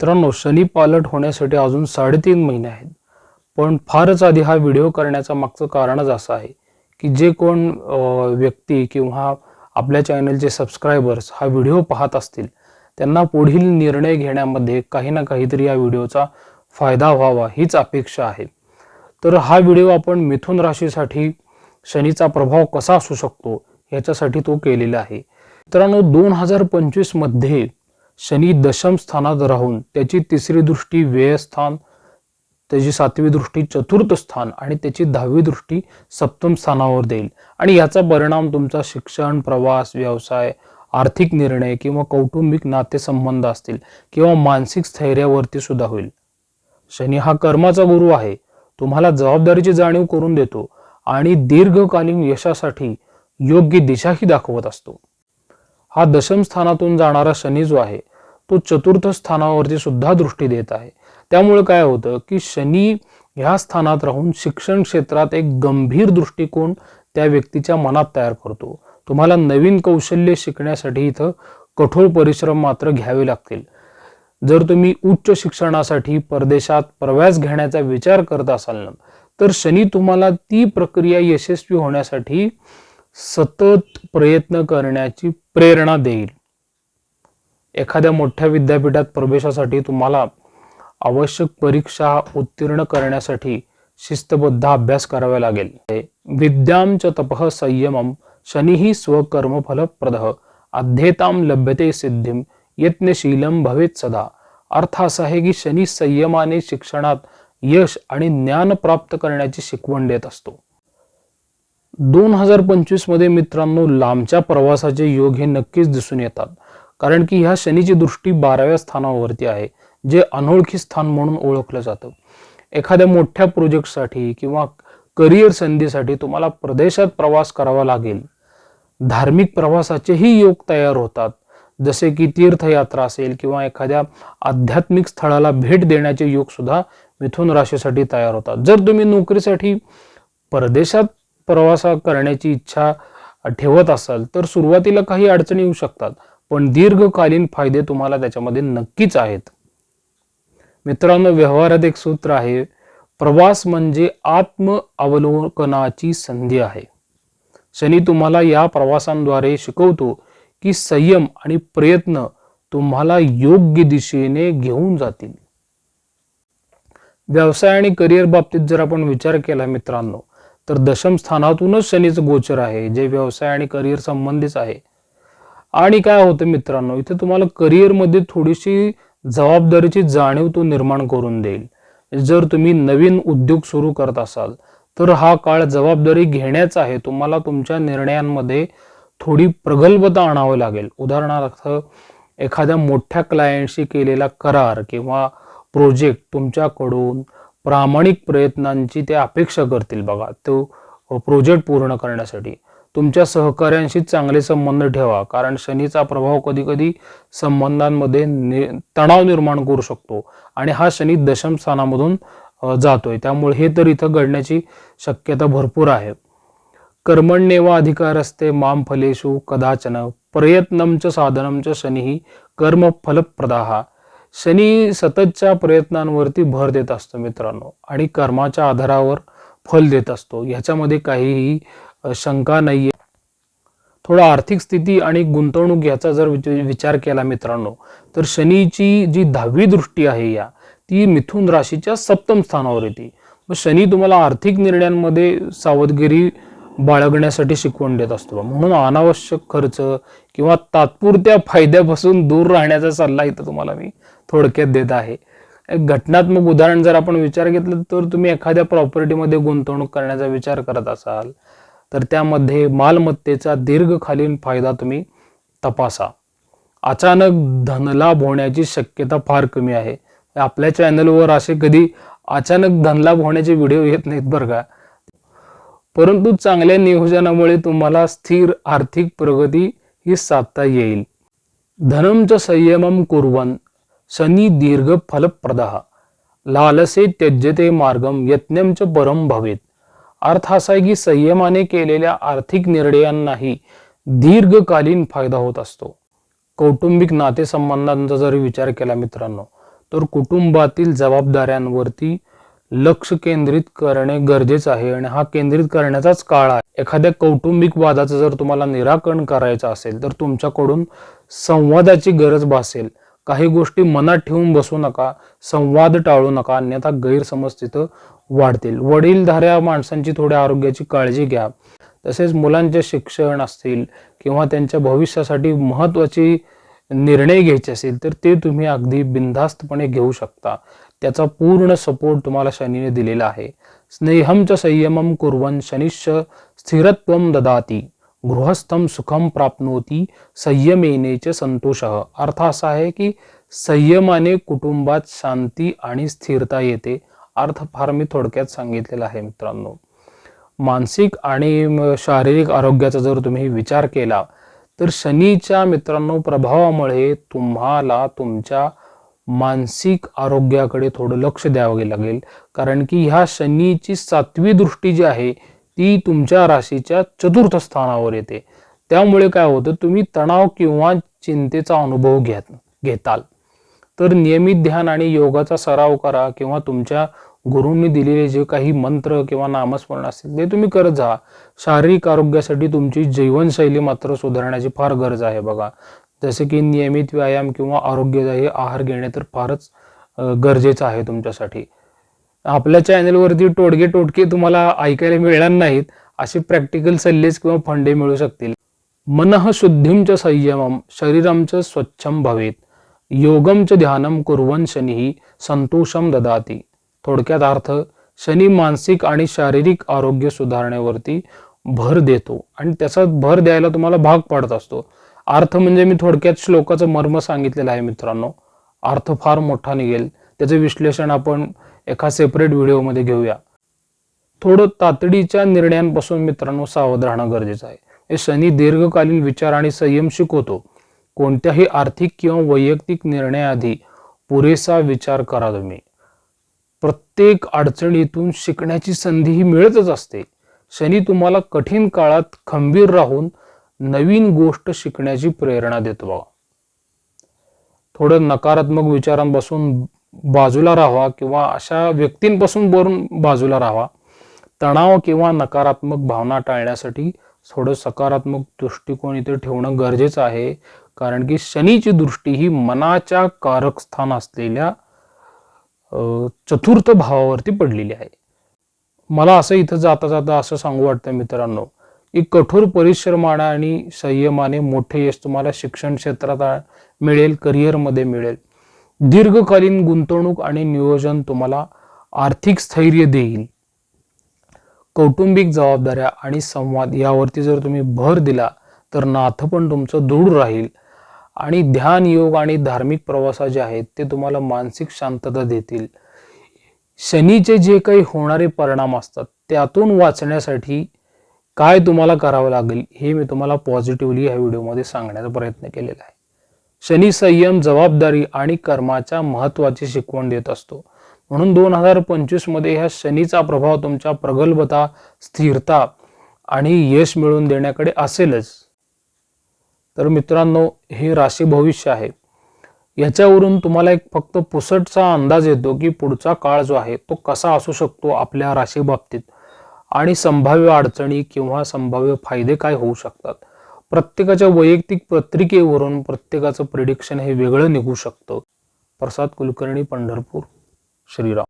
मित्रांनो शनी पालट होण्यासाठी अजून साडेतीन महिने आहेत. पण फारच आधी हा व्हिडिओ करण्याचं मागचं कारणच असं आहे की जे कोण व्यक्ती किंवा आपल्या चॅनलचे सबस्क्रायबर्स हा व्हिडिओ पाहत असतील त्यांना पुढील निर्णय घेण्यामध्ये काही ना काहीतरी या व्हिडिओचा फायदा व्हावा हीच अपेक्षा आहे. तर हा व्हिडिओ आपण मिथुन राशीसाठी शनीचा प्रभाव कसा असू शकतो याच्यासाठी तो केलेला आहे. मित्रांनो दोन हजार पंचवीसमध्ये शनी दशम स्थानात राहून त्याची तिसरी दृष्टी व्ययस्थान त्याची सातवी दृष्टी चतुर्थ स्थान आणि त्याची दहावी दृष्टी सप्तम स्थानावर देईल. आणि याचा परिणाम तुमचा शिक्षण प्रवास व्यवसाय आर्थिक निर्णय किंवा कौटुंबिक नातेसंबंध असतील किंवा मानसिक स्थैर्यावरती सुद्धा होईल. शनी हा कर्माचा गुरु आहे. तुम्हाला जबाबदारीची जाणीव करून देतो आणि दीर्घकालीन यशासाठी योग्य दिशाही दाखवत असतो. हा दशम स्थानातून जाणारा शनी जो आहे तो चतुर्थ स्थानावरती सुद्धा दृष्टी देत आहे. त्यामुळे काय होतं की शनी ह्या स्थानात राहून शिक्षण क्षेत्रात एक गंभीर दृष्टिकोन त्या व्यक्तीच्या मनात तयार करतो. तुम्हाला नवीन कौशल्य शिकण्यासाठी इथं कठोर परिश्रम मात्र घ्यावे लागतील. जर तुम्ही उच्च शिक्षणासाठी परदेशात प्रवास घेण्याचा विचार करत असाल ना तर शनी तुम्हाला ती प्रक्रिया यशस्वी होण्यासाठी सतत प्रयत्न करण्याची प्रेरणा देईल. एखाद्या मोठ्या विद्यापीठात प्रवेशासाठी तुम्हाला आवश्यक परीक्षा उत्तीर्ण करण्यासाठी शिस्तबद्ध अभ्यास करावा लागेल. विद्याम च तपः संयमम स्वकर्म फलप्रद अध्येताम लभ्यते सिद्धिम यत्नशीलम भवेत सदा. अर्थ असा आहे की शनी संयमाने शिक्षणात यश आणि ज्ञान प्राप्त करण्याची शिकवण देत असतो. दोन हजार पंचवीसमध्ये मित्रांनो लांबच्या प्रवासाचे योग हे नक्कीच दिसून येतात. कारण की ह्या शनीची दृष्टी बाराव्या स्थानावरती आहे जे अनोळखी स्थान म्हणून ओळखलं जातं. एखाद्या मोठ्या प्रोजेक्टसाठी किंवा करिअर संधीसाठी तुम्हाला प्रदेशात प्रवास करावा लागेल. धार्मिक प्रवासाचेही योग तयार होतात. जसे की तीर्थयात्रा असेल किंवा एखाद्या आध्यात्मिक स्थळाला भेट देण्याचे योग सुद्धा मिथुन राशीसाठी तयार होतात. जर तुम्ही नोकरीसाठी परदेशात प्रवास करण्याची इच्छा ठेवत असाल तर सुरुवातीला काही अडचणी येऊ शकतात. पण दीर्घकालीन फायदे तुम्हाला त्याच्यामध्ये नक्कीच आहेत. मित्रांनो व्यवहारात एक सूत्र आहे प्रवास म्हणजे आत्म अवलोकनाची संधी आहे. शनी तुम्हाला या प्रवासांद्वारे शिकवतो की संयम आणि प्रयत्न तुम्हाला योग्य दिशेने घेऊन जातील. व्यवसाय आणि करिअर बाबतीत जर आपण विचार केला मित्रांनो तर दशम स्थानातूनच शनीचं गोचर आहे जे व्यवसाय आणि करिअर संबंधीच आहे. आणि काय होतं मित्रांनो इथे तुम्हाला करिअरमध्ये थोडीशी जबाबदारीची जाणीव तो निर्माण करून देईल. जर तुम्ही नवीन उद्योग सुरू करत असाल तर हा काळ जबाबदारी घेण्याचा आहे. तुम्हाला तुमच्या निर्णयांमध्ये थोडी प्रगल्भता आणावं लागेल. उदाहरणार्थ एखाद्या मोठ्या क्लायंटशी केलेला करार किंवा प्रोजेक्ट तुमच्याकडून प्रामाणिक प्रयत्नांची ते अपेक्षा करतील बघा. तो प्रोजेक्ट पूर्ण करण्यासाठी. तुमच्या सहकाऱ्यांशी चांगले संबंध ठेवा कारण शनीचा प्रभाव कधी कधी संबंधांमध्ये नि तणाव निर्माण करू शकतो आणि हा शनी दशम स्थानामधून जातोय. त्यामुळे हे तर इथं घडण्याची शक्यता भरपूर आहे. कर्मण्येवा अधिकार असते माम फलेशु कदाचन प्रयत्नमच साधनमच शनी कर्म फलप्रदाहा शनी सततच्या प्रयत्नांवरती भर देत असतो मित्रांनो आणि कर्माच्या आधारावर फल देत असतो. ह्याच्यामध्ये काहीही शंका शंका नाहीये. थोडा आर्थिक स्थिती आणि गुंतवणूक याचा जर विचार केला मित्रांनो तर शनीची जी दहावी दृष्टी आहे या ती मिथुन राशीच्या सप्तम स्थानावर येते. मग शनी तुम्हाला आर्थिक निर्णयांमध्ये सावधगिरी बाळगण्यासाठी शिकवण देत असतो म्हणून अनावश्यक खर्च किंवा तात्पुरत्या फायद्यापासून दूर राहण्याचा सल्ला इथं तुम्हाला मी थोडक्यात देत आहे. एक घटनात्मक उदाहरण जर आपण विचार घेतलं तर तुम्ही एखाद्या प्रॉपर्टीमध्ये गुंतवणूक करण्याचा विचार करत असाल तर त्यामध्ये मालमत्तेचा दीर्घकालीन फायदा तुम्ही तपासा. अचानक धनलाभ होण्याची शक्यता फार कमी आहे. आपल्या चॅनलवर असे कधी अचानक धनलाभ होण्याचे व्हिडिओ येत नाहीत बरं का? परंतु चांगल्या नियोजनामुळे तुम्हाला स्थिर आर्थिक प्रगती ही साधता येईल. धनमच संयमम कुर्वन शनी दीर्घ फलप्रदः लालसे त्यज्यते मार्गम यज्ञम च परम भवेत. अर्थ असा आहे की संयमाने केलेल्या आर्थिक निर्णयांनाही दीर्घकालीन फायदा होत असतो. कौटुंबिक नातेसंबंधांचा जर विचार केला मित्रांनो तर कुटुंबातील जबाबदाऱ्यांवरती लक्ष केंद्रित करणे गरजेचं आहे आणि हा केंद्रित करण्याचाच काळ आहे. एखाद्या कौटुंबिक वादाचं जर तुम्हाला निराकरण करायचं असेल तर तुमच्याकडून संवादाची गरज भासेल. काही गोष्टी मनात ठेवून बसू नका संवाद टाळू नका अन्यथा गैरसमज तिथं वाढतील. वडीलधाऱ्या माणसांची थोड्या आरोग्याची काळजी घ्या. तसेच मुलांचे शिक्षण असतील किंवा त्यांच्या भविष्यासाठी महत्त्वाची निर्णय घ्यायचे असेल तर ते तुम्ही अगदी बिनधास्तपणे घेऊ शकता. त्याचा पूर्ण सपोर्ट तुम्हाला शनीने दिलेला आहे. स्नेहमच च संयमम कुर्वन शनिश्च स्थिरत्व ददाती. गृहस्थम सुखम प्राप्नोती संयमेने संतोष अर्थ असा आहे की संयमाने कुटुंबात शांती आणि स्थिरता येते. अर्थ फार मी थोडक्यात सांगितलेला आहे मित्रांनो. मानसिक आणि शारीरिक आरोग्याचा जर तुम्ही विचार केला तर शनीच्या मित्रांनो प्रभावामुळे तुम्हाला तुमच्या मानसिक आरोग्याकडे थोडं लक्ष द्यावे लागेल. कारण की ह्या शनीची सातवी दृष्टी जी आहे ती तुमच्या राशीच्या चतुर्थ स्थानावर येते. त्यामुळे काय होतं तुम्ही तणाव किंवा चिंतेचा अनुभव घेत घेताल. तर नियमित ध्यान आणि योगाचा सराव करा किंवा तुमच्या गुरूंनी दिलेले जे काही मंत्र किंवा नामस्मरण असतील ते तुम्ही करत जा. शारीरिक आरोग्यासाठी तुमची जीवनशैली मात्र सुधारण्याची फार गरज आहे बघा. जसे की नियमित व्यायाम किंवा आरोग्यदायी आहार घेणे तर फारच गरजेचं आहे तुमच्यासाठी. आपल्या चॅनलवरती टोडगे टोटके तुम्हाला ऐकायला मिळणार नाहीत असे प्रॅक्टिकल सल्लेच किंवा फंडे मिळू शकतील. मनः शुद्धिं च संयमम शरीरं च भवेत. योगम च ध्यानं कुर्वन शनी संतोषम ददाती. थोडक्यात अर्थ शनी मानसिक आणि शारीरिक आरोग्य सुधारण्यावरती भर देतो आणि त्याचा भर द्यायला तुम्हाला भाग पाडत असतो. अर्थ म्हणजे मी थोडक्यात श्लोकाचं मर्म सांगितलेलं आहे मित्रांनो. अर्थ फार मोठा निघेल. त्याचं विश्लेषण आपण एका सेपरेट व्हिडिओमध्ये घेऊया. थोडं तातडीच्या निर्णयांपासून मित्रांनो सावध राहणं गरजेचं आहे. हे शनी दीर्घकालीन विचार आणि संयम शिकवतो. कोणत्याही आर्थिक किंवा वैयक्तिक निर्णयाआधी पुरेसा विचार करा तुम्ही. प्रत्येक अडचणीतून शिकण्याची संधी ही मिळतच असते. शनी तुम्हाला कठीण काळात खंबीर राहून नवीन गोष्ट शिकण्याची प्रेरणा देतो बघा. थोडं नकारात्मक विचारांपासून बाजूला राहावा किंवा अशा व्यक्तींपासून बोरून बाजूला राहावा. तणाव किंवा नकारात्मक भावना टाळण्यासाठी थोडं सकारात्मक दृष्टिकोन इथे ठेवणं गरजेचं आहे. कारण की शनीची दृष्टी ही मनाच्या कारकस्थान असलेल्या चतुर्थ भावावरती पडलेली आहे. मला असं इथं जाता जाता असं सांगू वाटतं मित्रांनो की कठोर परिश्रमाने आणि संयमाने मोठे यश तुम्हाला शिक्षण क्षेत्रात मिळेल करिअरमध्ये मिळेल. दीर्घकालीन गुंतवणूक आणि नियोजन तुम्हाला आर्थिक स्थैर्य देईल. कौटुंबिक जबाबदाऱ्या आणि संवाद यावरती जर तुम्ही भर दिला तर नाथ पण तुमचं दृढ राहील. आणि ध्यान योग आणि धार्मिक प्रवासा जे आहेत ते तुम्हाला मानसिक शांतता देतील. शनीचे जे काही होणारे परिणाम असतात त्यातून वाचण्यासाठी काय तुम्हाला करावं लागेल हे मी तुम्हाला पॉझिटिव्हली ह्या व्हिडिओमध्ये सांगण्याचा प्रयत्न केलेला आहे. शनी संयम जबाबदारी आणि कर्माच्या महत्वाची शिकवण देत असतो. म्हणून दोन हजार पंचवीसमध्ये ह्या शनीचा प्रभाव तुमच्या प्रगल्भता स्थिरता आणि यश मिळवून देण्याकडे असेलच. तर मित्रांनो हे राशी भविष्य आहे. याच्यावरून तुम्हाला एक फक्त पुसटचा अंदाज येतो की पुढचा काळ जो आहे तो कसा असू शकतो आपल्या राशी बाबतीत. आणि संभाव्य अडचणी किंवा संभाव्य फायदे काय होऊ शकतात. प्रत्येकाच्या वैयक्तिक पत्रिकेवरून प्रत्येकाचं प्रिडिक्शन हे वेगळं निघू शकतं. प्रसाद कुलकर्णी पंढरपूर श्रीराम.